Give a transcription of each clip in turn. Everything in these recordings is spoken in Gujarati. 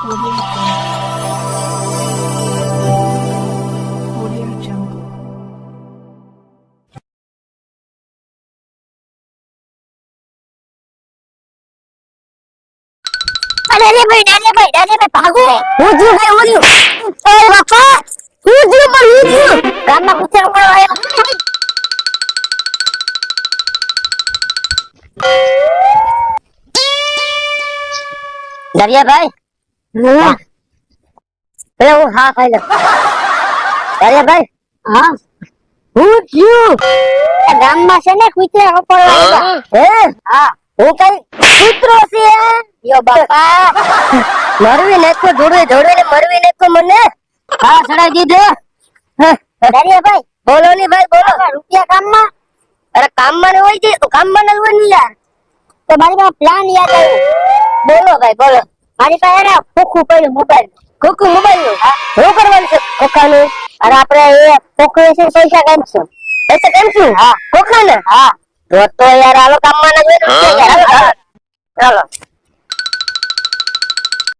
Audio Jungle. Audio Jungle. અરે રે ભાઈ ડાલે ભાઈ ડાલે ભાઈ ભાગો હું થયું ભાઈ હું થયું અરે બાપા હું થયું પણ હું થયું ગામમાં કૂતરો પડો આવ્યો દરિયાભાઈ હા. પેલા હું હા ખાઈ અરે ભાઈ. હા. હું થયું ગામમાં છે ને કૂતરા પડો હે. હા? હું. કઈ કૂતરો છે? યો બાપા. મરવી નાખો ધોડવે ધોડવે ને મરવી નાખો મને. હા સડાઈ દીધો. દરિયા ભાઈ. બોલો ની ભાઈ બોલો. રૂપિયા કામમાં? અરે કામમાં ને હોય છે તો કામમાં ને હોય ને યાર. તો મારી પાસે પ્લાન યાદ આવ્યો. બોલો ભાઈ બોલો. મારી પાસે ને ખોખું પડ્યું મોબાઈલ ખોખું મોબાઈલનું શું કરવાનું છે ખોખાનું? અરે આપણે એ ખોખું છે પૈસા કેમ છું. પૈસા કેમ છું? હા. ખોખા ને હા. તો તો યાર આલો કામમાં ન હાલો. ચાલો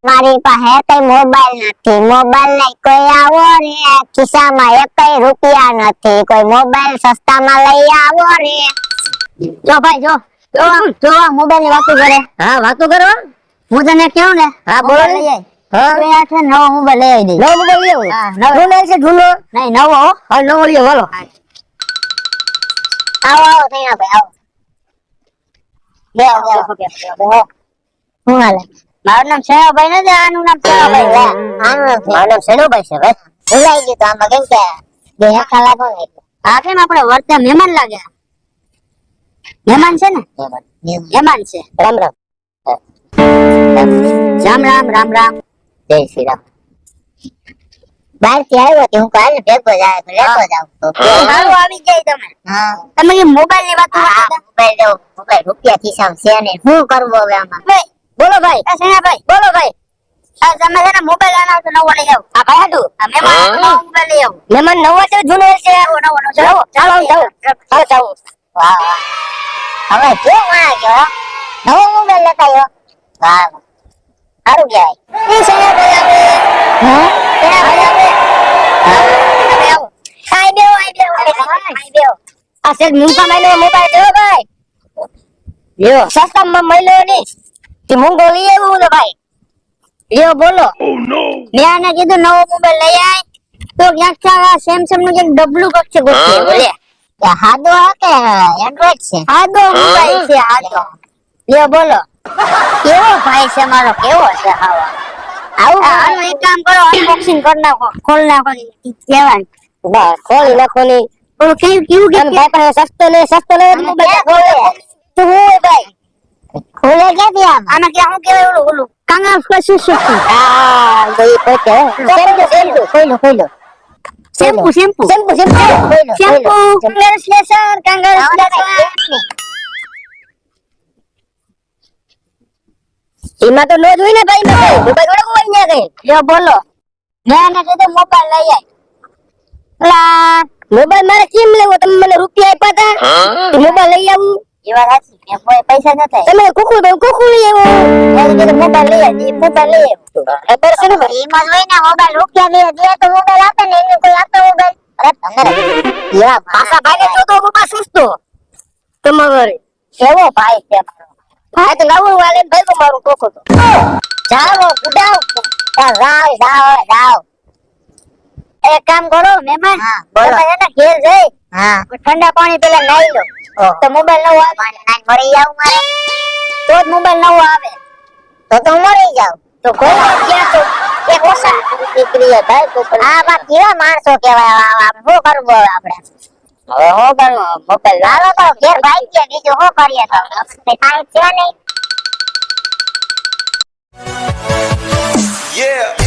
મારી પાસે કઈ મોબાઈલ નથી. મોબાઈલ નહીં કોઈ આવો રે. ખિસ્સામાં એક કઈ રૂપિયા નથી. કોઈ મોબાઈલ સસ્તામાં લઈ આવો રે. જો ભાઈ જો. જો જો મોબાઈલની વાતો કરે. હા વાતો કરો. હું તને કેવું ને? હા, બોલો. લઈ જાય હા? નવો મોબાઈલ લઈ આવી દઈ નવો મોબાઈલ લેવો હા, નવો. જૂનો છે જૂનો નહીં નવો હા. નવો લ્યો હાલો. આવો આવો થઈ ભાઈ આવો. બે આવો, બે આવો, બે હાલે? મારું નામ સેવાભાઈ નથી આનું નામ આનું નામ મારું નામ સેનોભાઈ છે ભાઈ. ભૂલાઈ ગયું તો આમાં કેમ કે બે હરખા લાગો આ કેમ આપણે વર્તા મહેમાન લાગ્યા મહેમાન છે ને? મહેમાન છે. રામ રામ. રામ રામ રામ રામ. જય શ્રી રામ. થી આવ્યો તો હું કાલે ભેગો જ આવ્યો લેતો જાવ તો સારું આવી જાય તમે. હા. તમે જે મોબાઈલની વાત મોબાઈલ દો મોબાઈલ રૂપિયા ખિસ્સામાં છે ને. શું કરવું હવે આમાં? બોલો ભાઈ. આ સેના બોલો ભાઈ. આ તમે છે ને મોબાઈલ આના તો નવો લઈ આવો. આ ભાઈ હતું આ મહેમાન નવો મોબાઈલ લઈ આવો. મહેમાન નવો છે જૂનો છે? નવો નવો નવો. છે. ચાલો ચાલો ચાલો. વાહ વાહ. હવે કેવું ગયો? હો? નવો મોબાઈલ લેતા આવ્યો. સારું કહેવાય બોલો મેં કીધું નવો મોબાઈલ લઈ આય તો ક્યાંક સેમસંગનું જે ડબલું કક્ષ છે બોલે કે હાદો હા. કે એન્ડ્રોઈડ છે આદો મોબાઈલ છે આદો લ્યો બોલો. કેવો ભાઈ છે મારો? કેવો છે હાવ આવું આનું એક કામ કરો અનબોક્સિંગ કરી નાખો. ખોલ નાખો. કેવાય બસ ખોલી નાખો ને. ઓલું કેવું કેવું કે ભાઈ પાસે સસ્તો ને સસ્તો ને ખોલે. તો હું હોય ભાઈ? ખોલે કે આમ? આમાં કે શું કહેવાય ઓલું ઓલું. કાંગા કશું શું હા ભાઈ પોતે શેમ્પુ શેમ્પુ. ખોલો ખોલો. Shampoo shampoo shampoo. Shampoo. Shampoo congratulation congratulation એમાં તો નો હોય ને ભાઈ મોબાઈલ મોબાઈલ થોડો હોય ન્યા ગઈ લ્યો બોલો. ના કીધું મોબાઈલ લઈ આય. લા મોબાઈલ મારે કેમ લેવો? તમે મને રૂપિયા આપ્યા હતા તો મોબાઈલ લઈ આવું. એવા વાત કે કોઈ પૈસા ન થાય. તમે કુકુ ભાઈ કુકુ લઈ આવો. મેં કીધું મોબાઈલ લઈ આય મોબાઈલ લઈ આવો એ પરસે ને ભાઈ. એમાં હોય ને મોબાઈલ રૂપિયા દે દે તો મોબાઈલ આપે ને એને કોઈ આપે મોબાઈલ. અરે તમારે એવા પાછા ભાઈને જોતો મોબાઈલ સુસ્તો. તમારે. કેવો ભાઈ છે મારો ભાઈ તો નવું વાલે ભેગો મારું ટોકો તો. જાઓ ઉડાવ. જાઓ જાઓ જાઓ. એક કામ કરો મહેમાન હા, બોલો. તમે ઘેર જઈ હા. ઠંડા પાણી પેલા નાઈ લો. તો મોબાઈલ નવો આવે. મારે નાઈ મરી જાવ મારે. તો જ મોબાઈલ નવો આવે. તો તો હું મરી જાવ તો કોઈ ક્યાં તો એક ઓછા. દીકરીએ ભાઈ કુકડી. આ બાપ કેવા માણસો કહેવાય? આ- આ- શું કરવું આપણે? હવે હું કરવું મોકલ લાલો તો ઘેર ભાઈ કે બીજું હું કરીએ તો? કાંઈ છે નહીં? Yeah.